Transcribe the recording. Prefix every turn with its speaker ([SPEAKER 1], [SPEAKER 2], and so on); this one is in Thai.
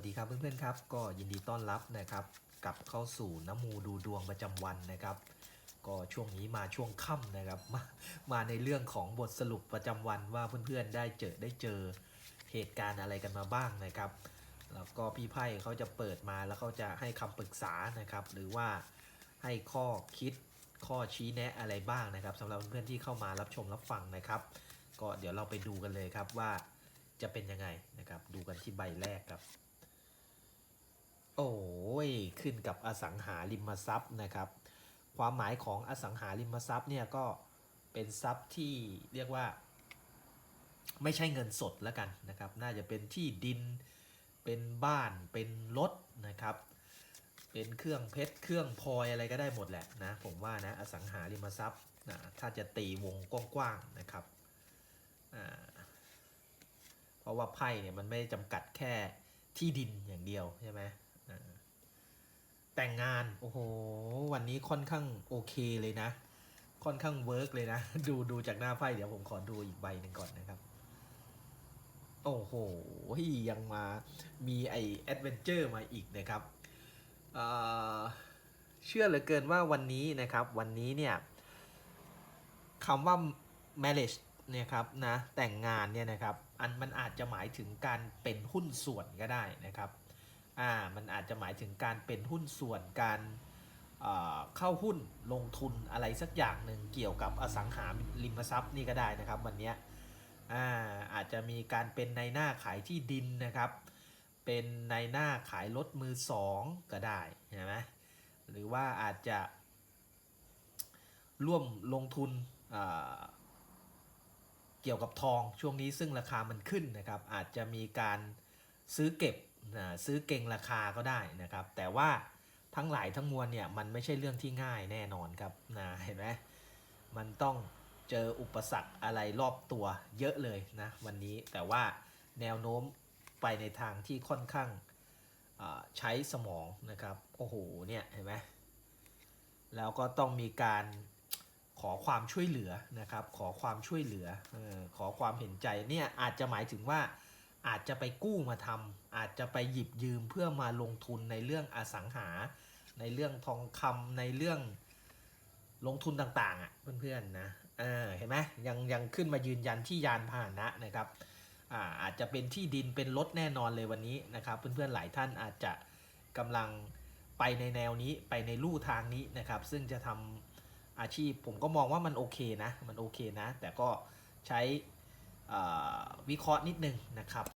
[SPEAKER 1] วัสดีครับเพื่อนๆครับก็ยินดีต้อนรับนะครับกลับเข้าสู่น้ำมูดูดวงประจำวันนะครับ ก็ช่วงนี้มาช่วงค่ำนะครับมามาในเรื่องของบทสรุปประจำวันว่าเพื่อนๆได้เจอได้เจอเหตุการณ์อะไรกันมาบ้างนะครับ แล้วก็พี่ไพ่เขาจะเปิดมาแล้วเขาจะให้คำปรึกษานะครับ หรือว่าให้ข้อคิดข้อชี้แนะอะไรบ้างนะครับสำหรับเพื่อนๆที่เข้ามารับชมรับฟังนะครับ ก็เดี๋ยวเราไปดูกันเลยครับว่าจะเป็นยังไงนะครับ ดูกันที่ใบแรกครับ โอ้ยขึ้นกับอสังหาริมทรัพย์นะครับ ความหมายของอสังหาริมทรัพย์เนี่ยก็เป็นทรัพย์ที่เรียกว่า ไม่ใช่เงินสดแล้วกันนะครับ น่าจะเป็นที่ดินเป็นบ้านเป็นรถนะครับ เป็นเครื่องเพชรเครื่องพลอยอะไรก็ได้หมดแหละนะผมว่านะอสังหาริมทรัพย์นะถ้าจะตีวงกว้างๆนะครับเพราะว่าไพ่เนี่ยมันไม่ได้จำกัดแค่ที่ดินอย่างเดียวใช่ไหม แต่งงาน โอ้โห วันนี้ค่อนข้างโอเคเลยนะ ค่อนข้างเวิร์กเลยนะ ดูดูจากหน้าไพ่เดี๋ยวผมขอดูอีกใบหนึ่งก่อนนะครับ โอ้โหยังมามีไอแอดเวนเจอร์มาอีกนะครับเเชื่อเหลือเกินว่าวันนี้นะครับ วันนี้เนี่ยคำว่า marriage เนี่ยครับนะแต่งงานเนี่ยนะครับ อันมันอาจจะหมายถึงการเป็นหุ้นส่วนก็ได้นะครับ อ่ามันอาจจะหมายถึงการเป็นหุ้นส่วนการเข้าหุ้นลงทุนอะไรสักอย่างหนึ่งเกี่ยวกับอสังหาริมทรัพย์นี่ก็ได้นะครับวันนี้อาอาจจะมีการเป็นในหน้าขายที่ดินนะครับ เป็นในหน้าขายรถมือสองก็ได้ใช่ไหมหรือว่าอาจจะร่วมลงทุนเกี่ยวกับทองช่วงนี้ซึ่งราคามันขึ้นนะครับ อาจจะมีการซื้อเก็บ ซื้อเก่งราคาก็ได้นะครับ แต่ว่าทั้งหลายทั้งมวลเนี่ยมันไม่ใช่เรื่องที่ง่ายแน่นอนครับนะเห็นไหมมันต้องเจออุปสรรคอะไรรอบตัวเยอะเลยนะวันนี้แต่ว่าแนวโน้มไปในทางที่ค่อนข้างใช้สมองนะครับโอ้โหเนี่ยเห็นไหมแล้วก็ต้องมีการขอความช่วยเหลือนะครับ ขอความช่วยเหลือออขอความเห็นใจเนี่ยอาจจะหมายถึงว่า อาจจะไปกู้มาทำอาจจะไปหยิบยืมเพื่อมาลงทุนในเรื่องอสังหา ในเรื่องทองคำในเรื่องลงทุนต่างๆอะเพื่อนๆนะเออเห็นไหมยังยังขึ้นมายืนยันที่ยานพาหนะนะครับอ่าอาจจะเป็นที่ดินเป็นรถแน่นอนเลยวันนี้นะครับ เพื่อนๆหลายท่านอาจจะกำลังไปในแนวนี้ไปในลู่ทางนี้นะครับ ซึ่งจะทำอาชีพผมก็มองว่ามันโอเคนะมันโอเคนะ แต่ก็ใช้วิเคราะห์นิดนึงนะครับ